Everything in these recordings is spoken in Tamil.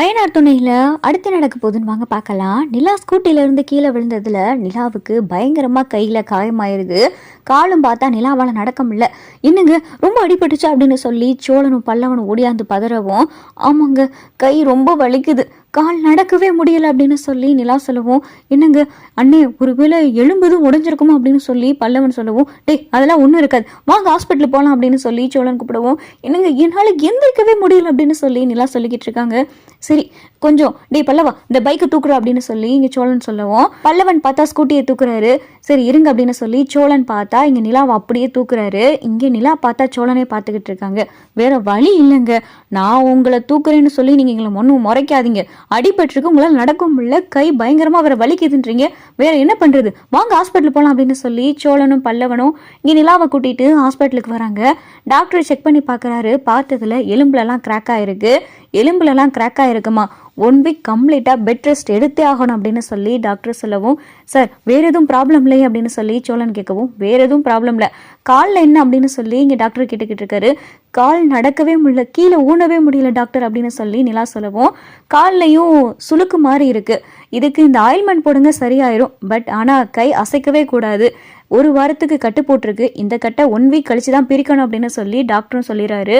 அயனார் துணையில் அடுத்து நடக்க போகுதுன்னு வாங்க பார்க்கலாம். நிலா ஸ்கூட்டிலேருந்து கீழே விழுந்ததில் நிலாவுக்கு பயங்கரமாக கையில் காயமாயிருது. காலும் பார்த்தா நிலாவால் நடக்க முடியல. என்னங்க ரொம்ப அடிபட்டுச்சு அப்படின்னு சொல்லி சோழனும் பல்லவனும் ஓடியாந்து பதறவும் ஆமாங்க கை ரொம்ப வலிக்குது. கால் நடக்கவே முடியல அப்படின்னு சொல்லி நிலா சொல்லவும். என்னங்க? அண்ணே ஒருவேளை எலும்புதும் உடைஞ்சிருக்குமோ அப்படின்னு சொல்லி பல்லவன் சொல்லவும். டேய் அதெல்லாம் ஒன்றும் இருக்காது. வாங்க ஹாஸ்பிட்டல் போகலாம் அப்படின்னு சொல்லி சோழன் கூப்பிடுவோம். என்னங்க என்னால் எந்திரிக்கவே முடியல அப்படின்னு சொல்லி நிலா சொல்லிக்கிட்டு இருக்காங்க. சரி கொஞ்சம் டேய் பல்லவா இந்த பைக்கை தூக்குற அப்படின்னு சொல்லி இங்கே சோழன் சொல்லவும் பல்லவன் பார்த்தா ஸ்கூட்டியை தூக்குறாரு. சரி இருங்க அப்படின்னு சொல்லி சோழன் பார்த்தா இங்கே நிலாவை அப்படியே தூக்குறாரு. இங்கே நிலா பார்த்தா சோழனே பார்த்துக்கிட்டு இருக்காங்க. வேற வழி இல்லைங்க. நான் உங்களை தூக்குறேன்னு சொல்லி நீங்கள் எங்களை ஒன்றும் முறைக்காதீங்க. அடிபட்டிருக்கு உங்களால் நடக்க முடியல. கை பயங்கரமாக வேற வலிக்குதுன்றீங்க. வேற என்ன பண்ணுறது வாங்க ஹாஸ்பிட்டல் போகலாம் அப்படின்னு சொல்லி சோழனும் பல்லவனும் இங்கே நிலாவை கூட்டிகிட்டு ஹாஸ்பிட்டலுக்கு வராங்க. டாக்டர் செக் பண்ணி பார்க்குறாரு. பார்த்ததில் எலும்புலலாம் கிராக் ஆயிருக்கு. எலும்புலலாம் கிராக் ஆகிருக்குமா ஒன் வீக் கம்ப்ளீட்டாக பெட் ரெஸ்ட் எடுத்தே ஆகணும் அப்படின்னு சொல்லி டாக்டர் சொல்லவும் சார் வேறு எதுவும் ப்ராப்ளம் இல்லை அப்படின்னு சொல்லி சோழன் கேட்கவும் வேற எதுவும் ப்ராப்ளம் இல்லை. காலில் என்ன? அப்படின்னு சொல்லி இங்கே டாக்டர் கேட்டுக்கிட்டு இருக்காரு. கால் நடக்கவே முடியல கீழே ஊனவே முடியல டாக்டர் அப்படின்னு சொல்லி நிலா சொல்லவும் கால்லையும் சுளுக்கு மாதிரி இருக்குது இதுக்கு இந்த ஆயில்மெண்ட் போடுங்க சரியாயிரும். பட் ஆனால் கை அசைக்கவே கூடாது. ஒரு வாரத்துக்கு கட்டு போட்டிருக்கு. இந்த கட்டை ஒன் வீக் கழிச்சு தான் பிரிக்கணும் அப்படின்னு சொல்லி டாக்டரும் சொல்லிடுறாரு.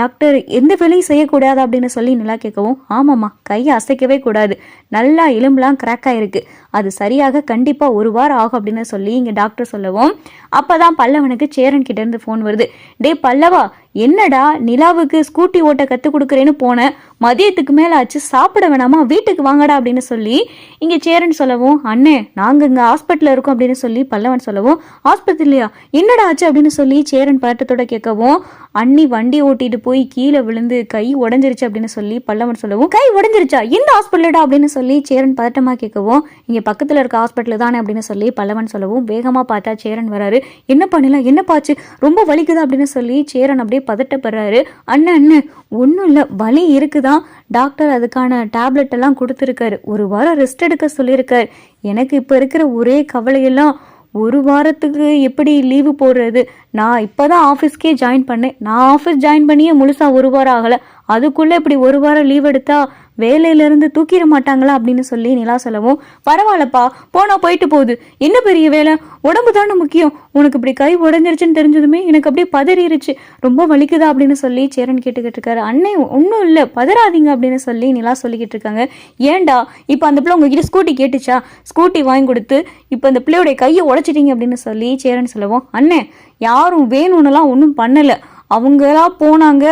டாக்டர் எந்த வேலையும் செய்யக்கூடாது அப்படின்னு சொல்லி நிலா கேட்கவும் ஆமாம்மா கையை அசைக்கவே கூடாது. நல்லா எலும்புலாம் கிராக் ஆகிருக்கு அது சரியாக கண்டிப்பாக ஒரு வாரம் ஆகும் அப்படின்னு சொல்லி இங்கே டாக்டர் சொல்லவும் அப்போ தான் பல்லவனுக்கு சேரன் கிட்டேருந்து ஃபோன் வருது. டே பல்லவா என்னடா நிலாவுக்கு ஸ்கூட்டி ஓட்ட கற்றுக் கொடுக்குறேன்னு போனேன் மதியத்துக்கு மேலே ஆச்சு சாப்பிட வேணாமா? வீட்டுக்கு வாங்கடா அப்படின்னு சொல்லி இங்கே சேரன் சொல்லவும் அண்ணே நாங்கள் இங்கே ஹாஸ்பிட்டலில் இருக்கோம் அப்படின்னு சொல்லி பல்லவன் சொல்லவும் ஹாஸ்பிட்டல்லையா என்னடா ஆச்சு? அப்படின்னு சொல்லி சேரன் பதட்டத்தோட கேட்கவும் அண்ணி வண்டி ஓட்டிட்டு போய் கீழே விழுந்து கை உடஞ்சிருச்சு அப்படின்னு சொல்லி பல்லவன் சொல்லவும் கை உடஞ்சிருச்சா? எந்த ஹாஸ்பிட்டலடா அப்படின்னு சொல்லி சேரன் பதட்டமாக கேட்கவும் இங்கே பக்கத்தில் இருக்க ஹாஸ்பிட்டல் தானே? அப்படின்னு சொல்லி பல்லவன் சொல்லவும் வேகமாக பார்த்தா சேரன் வராரு. என்ன பண்ணலாம் என்ன பாச்சு ரொம்ப வலிக்குதா? அப்படின்னு சொல்லி சேரன் அப்படியே பதட்டப்படுறாரு. அண்ணன் அண்ணன் ஒன்றும் இல்லை. வலி இருக்குதான் டாக்டர் அதுக்கான டேப்லெட் எல்லாம் கொடுத்துருக்காரு. ஒரு வாரம் ரெஸ்ட் எடுக்க சொல்லியிருக்காரு. எனக்கு இப்போ இருக்கிற ஒரே கவலையெல்லாம் ஒரு வாரத்துக்கு எப்படி லீவு போடுறது? நான் இப்போ தான் ஆஃபீஸ்க்கே ஜாயின் பண்ணேன். நான் ஆஃபீஸ் ஜாயின் பண்ணியே முழுசாக ஒரு வாரம் ஆகலை. அதுக்குள்ளே இப்படி ஒரு வாரம் லீவ் எடுத்தால் வேலையிலேருந்து தூக்கிட மாட்டாங்களா அப்படின்னு சொல்லி நிலா சொல்லவும் பரவாயில்லப்பா போனால் போயிட்டு போகுது. என்ன பெரிய வேலை? உடம்பு தானே முக்கியம். உனக்கு இப்படி கை உடஞ்சிருச்சுன்னு தெரிஞ்சதுமே எனக்கு அப்படியே பதறிடுச்சு ரொம்ப வலிக்குதா? அப்படின்னு சொல்லி சேரன் கேட்டுக்கிட்டு இருக்காரு. அண்ணே ஒன்றும் இல்லை. பதறாதீங்க அப்படின்னு சொல்லி நிலா சொல்லிக்கிட்டு இருக்காங்க. ஏன்டா? இப்போ அந்த பிள்ளை உங்ககிட்ட ஸ்கூட்டி கேட்டுச்சா? ஸ்கூட்டி வாங்கி கொடுத்து இப்போ அந்த பிள்ளையோடைய கையை உடைச்சிட்டீங்க அப்படின்னு சொல்லி சேரன் சொல்லவும் அண்ணே யாரும் வேணும்னுலாம் ஒன்றும் பண்ணலை. அவங்களாம் போனாங்க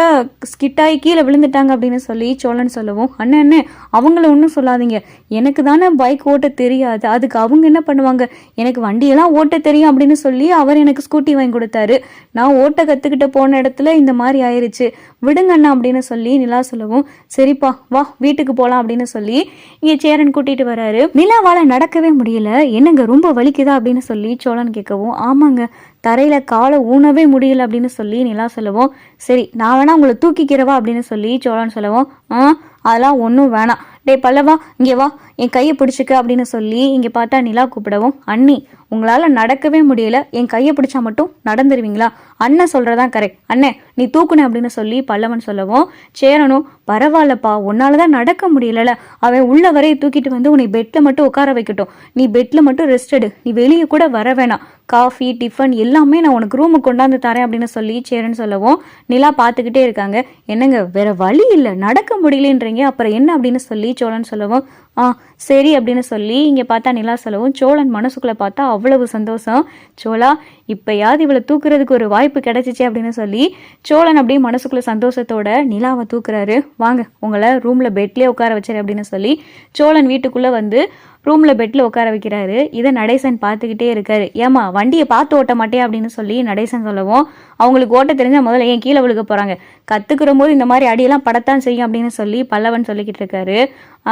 ஸ்கிட்டாகி கீழே விழுந்துட்டாங்க அப்படின்னு சொல்லி சோழன் சொல்லவும் அண்ணன் அண்ணன் அவங்கள ஒன்றும் சொல்லாதீங்க. எனக்கு தானே பைக் ஓட்ட தெரியாது. அதுக்கு அவங்க என்ன பண்ணுவாங்க? எனக்கு வண்டியெல்லாம் ஓட்ட தெரியும் அப்படின்னு சொல்லி அவர் எனக்கு ஸ்கூட்டி வாங்கி கொடுத்தாரு. நான் ஓட்ட கற்றுக்கிட்ட போன இடத்துல இந்த மாதிரி ஆயிடுச்சு விடுங்க அண்ணா அப்படின்னு சொல்லி நிலா சொல்லவும் சரிப்பா வா வீட்டுக்கு போகலாம் அப்படின்னு சொல்லி இங்கே சேரன் கூட்டிகிட்டு வராரு. நிலாவால் நடக்கவே முடியல. என்னங்க ரொம்ப வலிக்குதா அப்படின்னு சொல்லி சோழன் கேட்கவும் ஆமாங்க தரையில் காலை ஊனவே முடியல அப்படின்னு சொல்லி நிலா சொல்லவும் சரி நான் வேணா உங்களை தூக்கிக்கிறவா? அப்படின்னு சொல்லி சோழன் சொல்லவும் ஆ அதெல்லாம் ஒன்றும் வேணாம். டேய் பல்லவா இங்கே வா. என் கையை பிடிச்சிக்க அப்படின்னு சொல்லி இங்கே பார்த்தா நிலா கூப்பிடவும் அண்ணி உங்களால் நடக்கவே முடியல. என் கையை பிடிச்சா மட்டும் நடந்துருவீங்களா? அண்ணன் சொல்கிறதான் கரெக்ட் அண்ணே நீ தூக்குன அப்படின்னு சொல்லி பல்லவன் சொல்லவும் சேரனும் பரவாயில்லப்பா உன்னால தான் நடக்க முடியலல. அவன் உள்ள வரைய தூக்கிட்டு வந்து உன்னை பெட்டில் மட்டும் உட்கார வைக்கட்டும். நீ பெட்டில் மட்டும் ரெஸ்ட் எடு. நீ வெளியே கூட வர வேணாம். காஃபி டிஃபன் எல்லாமே நான் உனக்கு ரூமுக்கு கொண்டாந்து தரேன் அப்படின்னு சொல்லி சேரன் சொல்லவும் நிலா பார்த்துக்கிட்டே இருக்காங்க. என்னங்க வேற வழி இல்லை. நடக்க முடியலன்றீங்க. அப்புறம் என்ன அப்படின்னு சொல்லி சோழன் சொல்லவும் ஆ சரி அப்படின்னு சொல்லி இங்கே பார்த்தா நிலா சொல்லவும் சோழன் மனசுக்குள்ளே பார்த்தா அவ்வளவு சந்தோஷம். சோழா இப்போயாவது இவளை தூக்குறதுக்கு ஒரு வாய்ப்பு கிடச்சிச்சு அப்படின்னு சொல்லி சோழன் அப்படியே மனசுக்குள்ளே சந்தோஷத்தோட நிலாவை தூக்குறாரு. வாங்க உங்களை ரூமில் பெட்லேயே உட்கார வச்சிரு அப்படின்னு சொல்லி சோழன் வீட்டுக்குள்ளே வந்து ரூமில் பெட்டில் உட்கார வைக்கிறாரு. இதை நடேசன் பார்த்துக்கிட்டே இருக்காரு. ஏமா வண்டியை பார்த்து ஓட்ட மாட்டேன் அப்படின்னு சொல்லி நடேசன் சொல்லவும் அவங்களுக்கு ஓட்ட தெரிஞ்சால் முதல்ல ஏன் கீழே விழுக போகிறாங்க கற்றுக்கிற போது இந்த மாதிரி அடியெல்லாம் படத்தான் செய்யும் அப்படின்னு சொல்லி பல்லவன் சொல்லிக்கிட்டு இருக்காரு.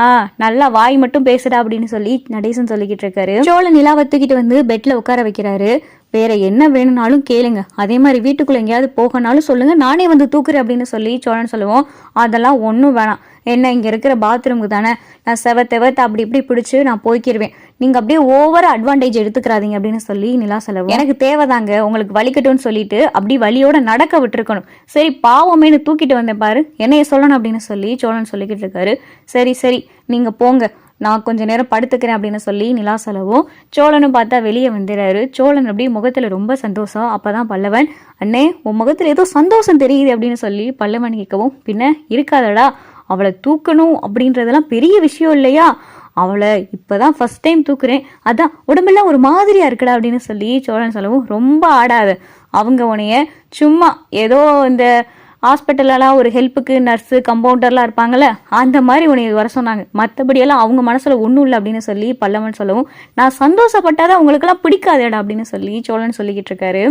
ஆ நல்லா வாய் மட்டும் பேசுடா அப்படின்னு சொல்லி நடேசன் சொல்லிக்கிட்டு இருக்காரு. சோழ நிலாவை தூக்கிட்டு வந்து பெட்டில் உட்கார வைக்கிறாரு. வேற என்ன வேணும்னாலும் கேளுங்க. அதே மாதிரி வீட்டுக்குள்ள எங்கேயாவது போகனாலும் சொல்லுங்க. நானே வந்து தூக்குறேன் அப்படின்னு சொல்லி சோழன் சொல்லுவோம். அதெல்லாம் ஒன்றும் வேணாம். என்ன இங்கே இருக்கிற பாத்ரூமுக்கு தானே? நான் செவ தெவத்த அப்படி இப்படி பிடிச்சி நான் போய்க்கிருவேன். நீங்க அப்படியே ஓவர் அட்வான்டேஜ் எடுத்துக்கிறாதீங்க அப்படின்னு சொல்லி நிலா செலவு எனக்கு தேவைதாங்க. உங்களுக்கு வலிக்கட்டும்னு சொல்லிட்டு அப்படி வழியோட நடக்க விட்டுருக்கணும். சரி பாவமேனு தூக்கிட்டு வந்தேன் பாரு. என்னைய சொல்லணும் அப்படின்னு சொல்லி சோழன் சொல்லிக்கிட்டு இருக்காரு. சரி சரி நீங்க போங்க. நான் கொஞ்ச நேரம் படுத்துக்கிறேன் அப்படின்னு சொல்லி நிலா செலவும் சோழனும் பார்த்தா வெளியே வந்துடுறாரு சோழன் அப்படியே முகத்தில் ரொம்ப சந்தோஷம். அப்போ தான் பல்லவன் அண்ணே உன் முகத்தில் ஏதோ சந்தோஷம் தெரியுது அப்படின்னு சொல்லி பல்லவன் கேட்கவும் பின்ன இருக்காதடா அவளை தூக்கணும் அப்படின்றதெல்லாம் பெரிய விஷயம் இல்லையா? அவளை இப்பதான் ஃபர்ஸ்ட் டைம் தூக்குறேன். அதான் உடம்பெல்லாம் ஒரு மாதிரியா இருக்குடா அப்படின்னு சொல்லி சோழன் சொல்லவும் ரொம்ப ஆடாத. அவங்க உனைய சும்மா ஏதோ இந்த ஹாஸ்பிட்டலெல்லாம் ஒரு ஹெல்ப்புக்கு நர்ஸு கம்பவுண்டர்லாம் இருப்பாங்கல்ல அந்த மாதிரி உன்னை வர சொன்னாங்க. மற்றபடியெல்லாம் அவங்க மனசில் ஒன்றும் இல்லை அப்படின்னு சொல்லி பல்லவன் சொல்லவும் நான் சந்தோஷப்பட்டாதான் உங்களுக்கெல்லாம் பிடிக்காதேடா அப்படின்னு சொல்லி சோழன் சொல்லிக்கிட்டு இருக்காரு.